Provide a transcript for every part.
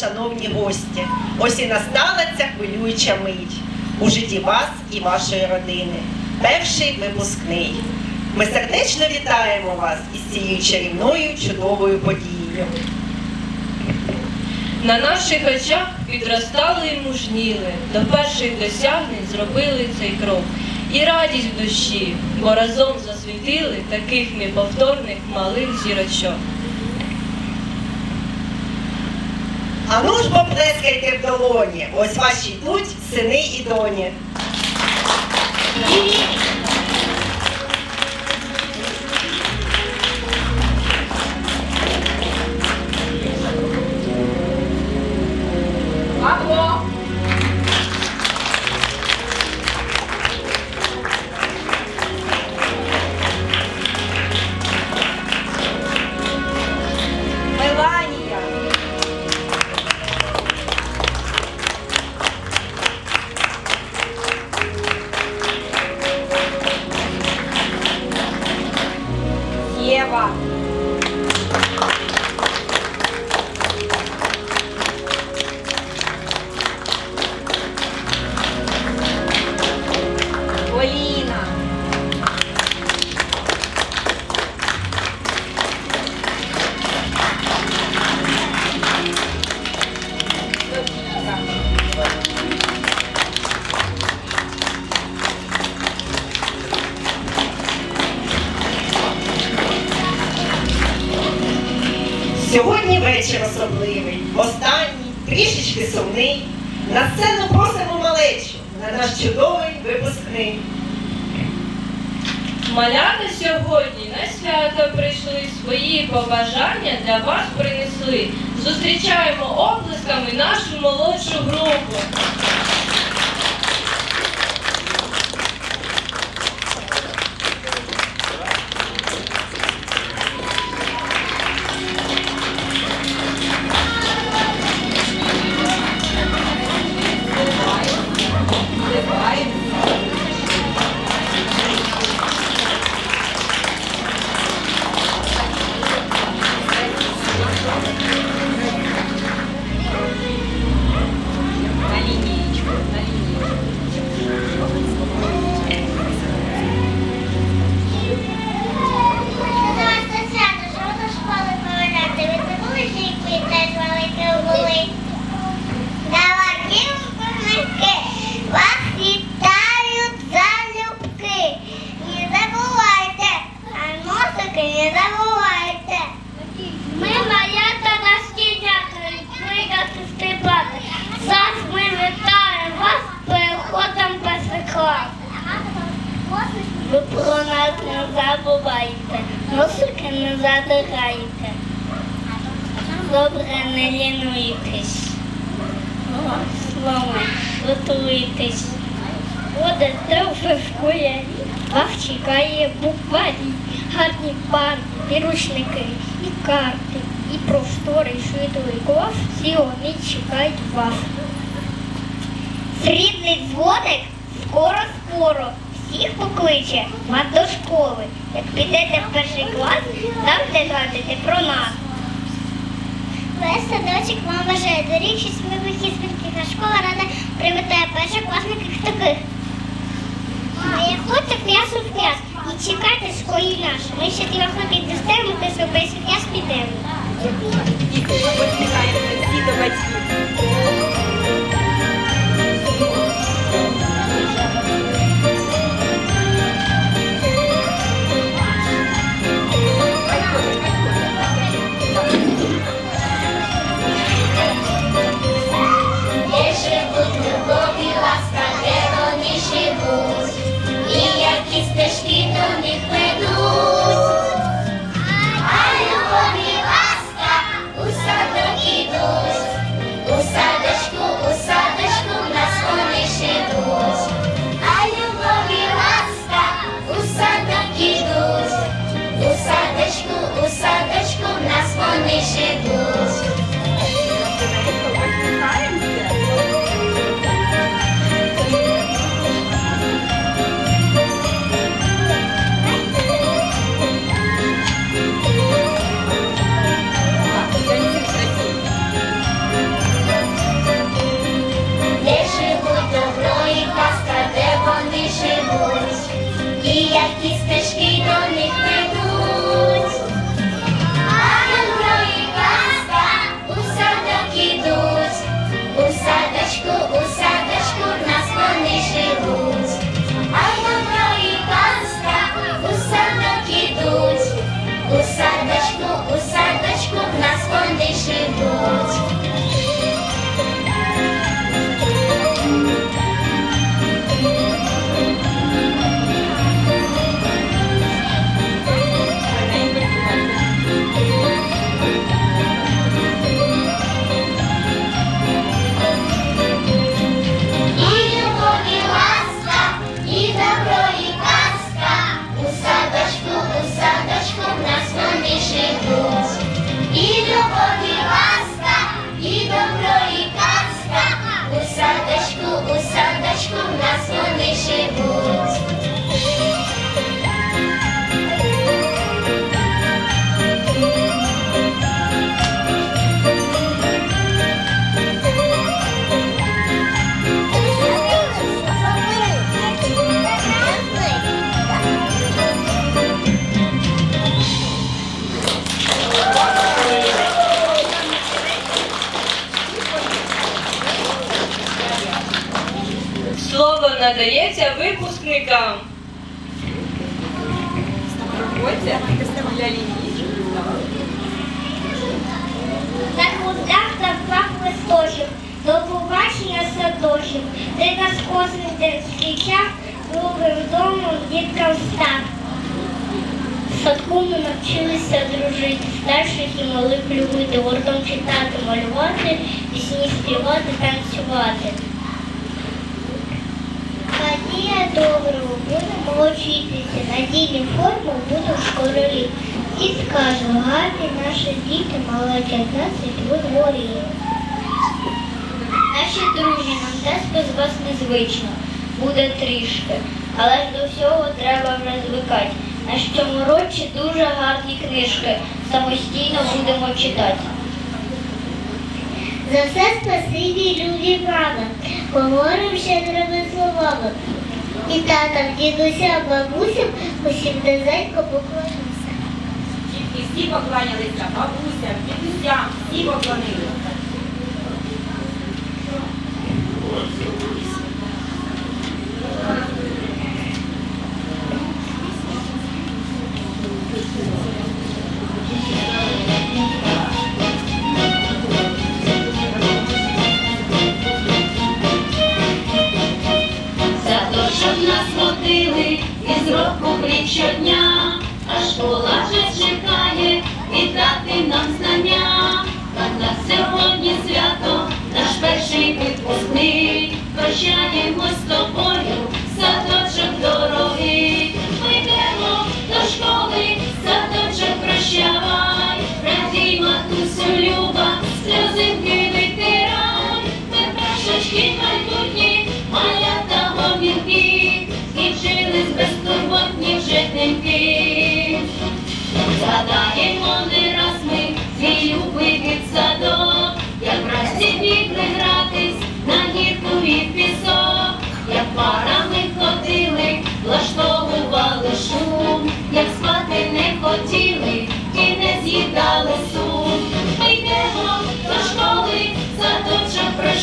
Шановні гості. Ось і настала ця хвилююча мить у житті вас і вашої родини. Перший випускний. Ми сердечно вітаємо вас із цією чарівною чудовою подією. На наших очах підростали і мужніли, до перших досягнень зробили цей крок. І радість в душі, бо разом засвітили таких неповторних малих зірочок. А ну ж поплескайте в долоні. Ось ваші йдуть сини і доні. Вечір особливий, останній, трішечки сумний. На сцену просимо малечу на наш чудовий випускний. Малята сьогодні на свято прийшли, свої побажання для вас принесли. Зустрічаємо облисками нашу молодшу групу. Не лінуйтесь. Словом, готуйтесь. Будете вже в школі. Вас чекає букварі, гарні пари, підручники, і карти, і простори, швидкий клас. Всі вони чекають вас. Срібний дзвоник скоро-скоро всіх покличе вас до школи. Як підете в перший клас, завжди згадуйте про нас. Весь садочок вам бажає доріг, що ми і на школа рада привітає першокласників таких. А як хочете м'ясо в м'яс і чекайте школі наш. Ми ще трохи піддостаємо, ти собі п'яс підемо. Діти, ви посміхайтеся всі до батьків. Надається випускникам. На хвостах та впав листочок, до побачення садочок, ти нас косміте зустрічав, другим домом діткам став. В садку ми навчилися дружити, старших і малих любити, гуртом читати, малювати, пісні співати, танцювати. Надія доброго, будемо вчитися, надійні форму буду в школі. І скажу, гарні наші діти, маленькі нас у дворі. Наші друзі, нам дасть без вас незвично, буде трішки, але ж до всього треба вже звикати. На цьому році дуже гарні книжки, самостійно будемо читати. За все спасибі люди мами, говоримо щедрими словами. І татам, дідуся, бабусям, усім низенько поклонився. Дітки всі покланялися, бабусям, дідусям, всі поклонилися.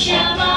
Садочок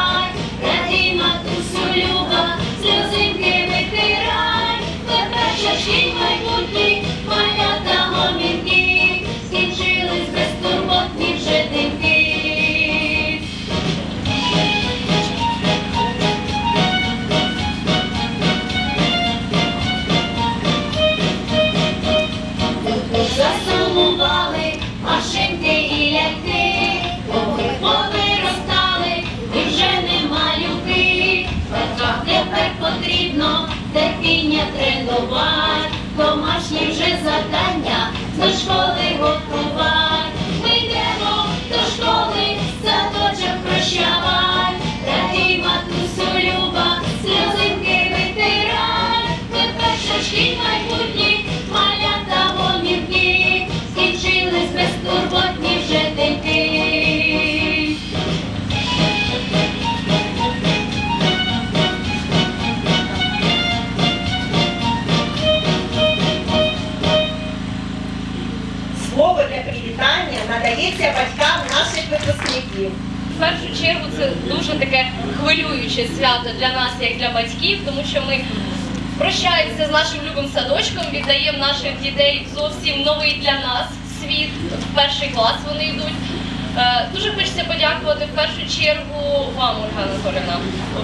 чергу це дуже таке хвилююче свято для нас, як для батьків, тому що ми прощаємося з нашим любим садочком, віддаємо наших дітей зовсім новий для нас світ. В перший клас вони йдуть. Е, Дуже хочеться подякувати в першу чергу вам, Ольга Анатолівна.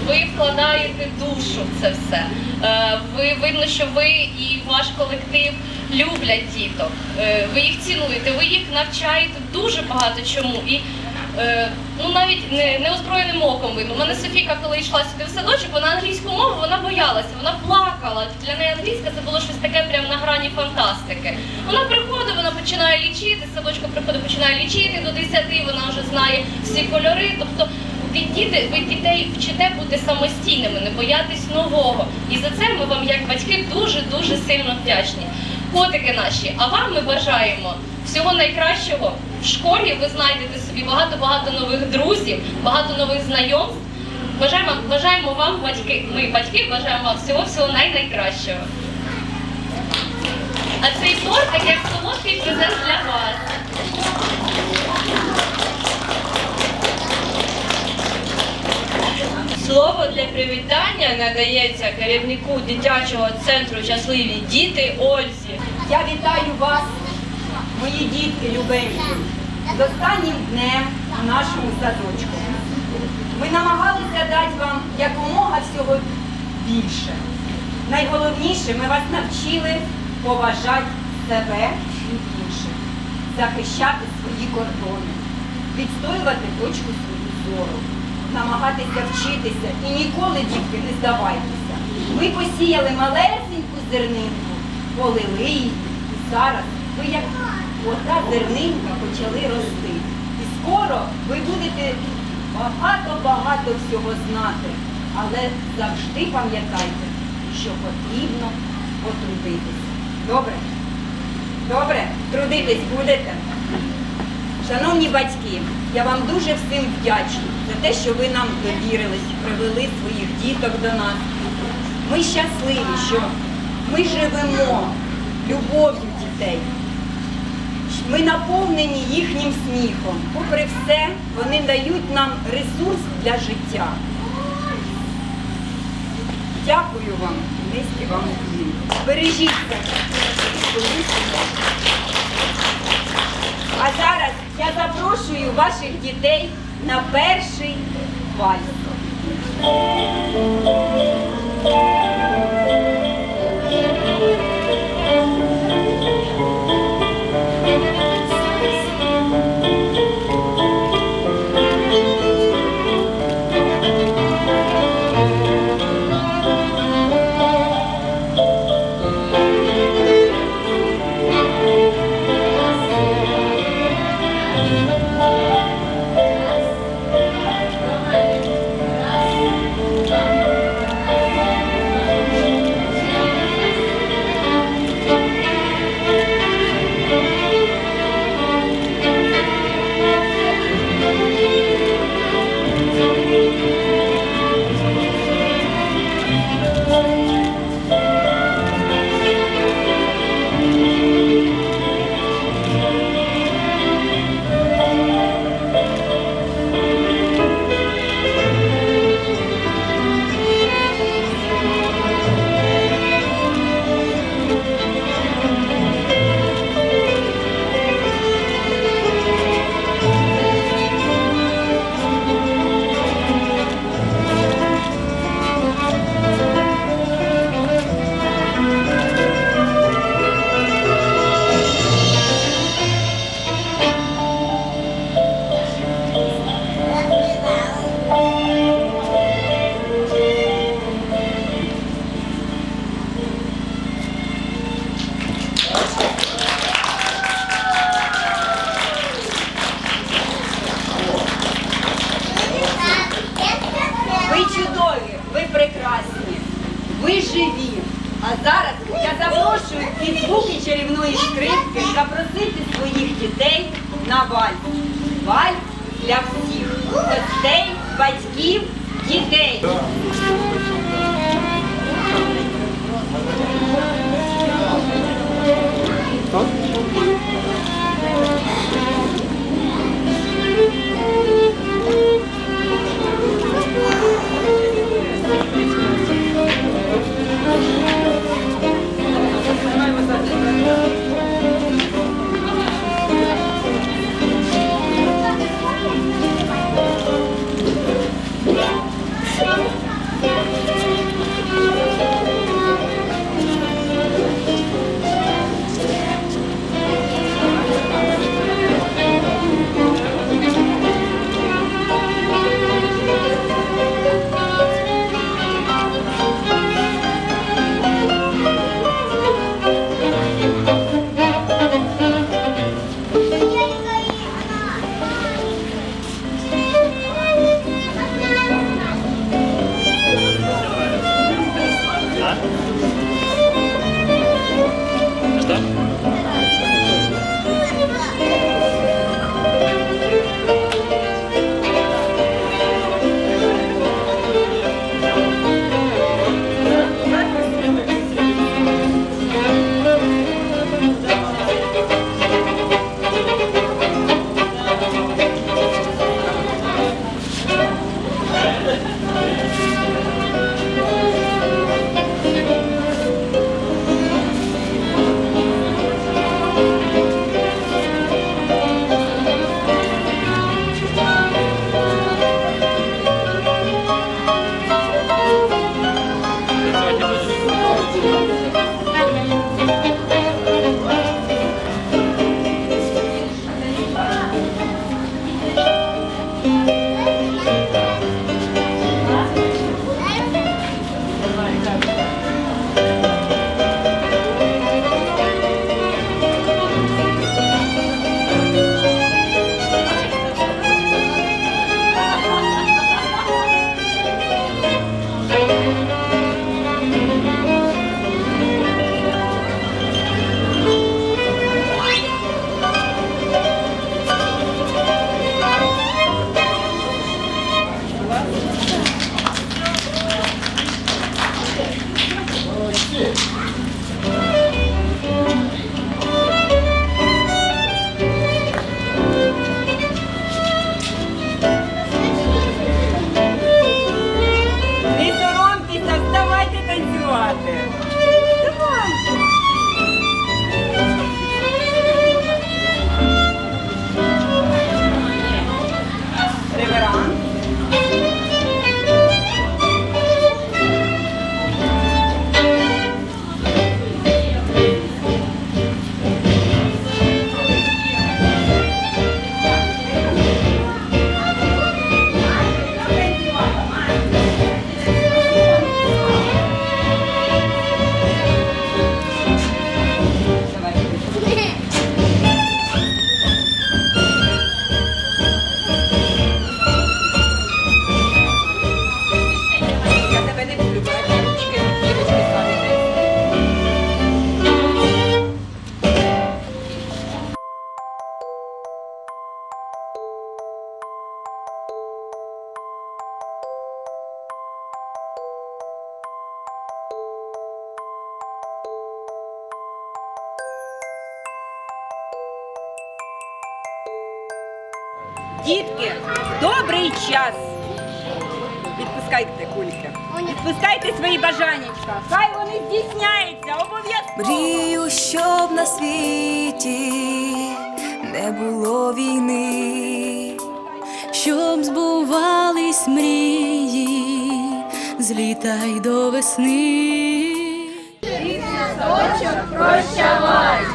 Ви вкладаєте душу в це все. Е, Ви видно, що ви і ваш колектив люблять діток. Е, Ви їх цінуєте, ви їх навчаєте дуже багато чому. І ну навіть не, неозброєним оком видно. У мене Софійка, коли йшла сюди в садочок, вона англійську мову вона боялася, вона плакала. Для неї англійська це було щось таке прямо на грані фантастики. Вона приходить, вона починає лічити, садочка приходить, починає лічити до 10, вона вже знає всі кольори. Тобто діти, ви дітей вчите бути самостійними, не боятись нового. І за це ми вам, як батьки, дуже дуже сильно вдячні. Котики наші, а вам ми бажаємо всього найкращого. В школі ви знайдете собі багато-багато нових друзів, багато нових знайомств. Бажаємо, бажаємо вам, батьки, ми батьки, бажаємо вам всього-всього най-найкращого. А цей тортик як солодкий презент для вас. Слово для привітання надається керівнику дитячого центру Щасливі діти Ользі. Я вітаю вас, мої дітки любенькі, з останнім днем у нашому садочку. Ми намагалися дати вам якомога всього більше. Найголовніше, ми вас навчили поважати себе і інших, захищати свої кордони, відстоювати точку свою зору, намагатися вчитися і ніколи, дітки, не здавайтеся. Ви посіяли малесеньку зернинку, полили її, і зараз ви як ота зернинка почали рости. І скоро ви будете багато-багато всього знати. Але завжди пам'ятайте, що потрібно потрудитися. Добре? Добре? Трудитись будете? Шановні батьки, я вам дуже всім вдячна за те, що ви нам довірились, привели своїх діток до нас. Ми щасливі, що ми живемо любов'ю дітей. Ми наповнені їхнім сміхом. Попри все, вони дають нам ресурс для життя. Дякую вам, низькі вам уклін. Бережіться. А зараз я запрошую ваших дітей на перший вальс. Запрошую під звуки чарівної скрипки запросити своїх дітей на вальс. Вальс для всіх гостей, батьків, дітей. Відпускайте свої бажаннячка. Хай вони здійсняються, обов'язково. Мрію, щоб на світі не було війни, щоб збувались мрії з літа й до весни. Прощавай!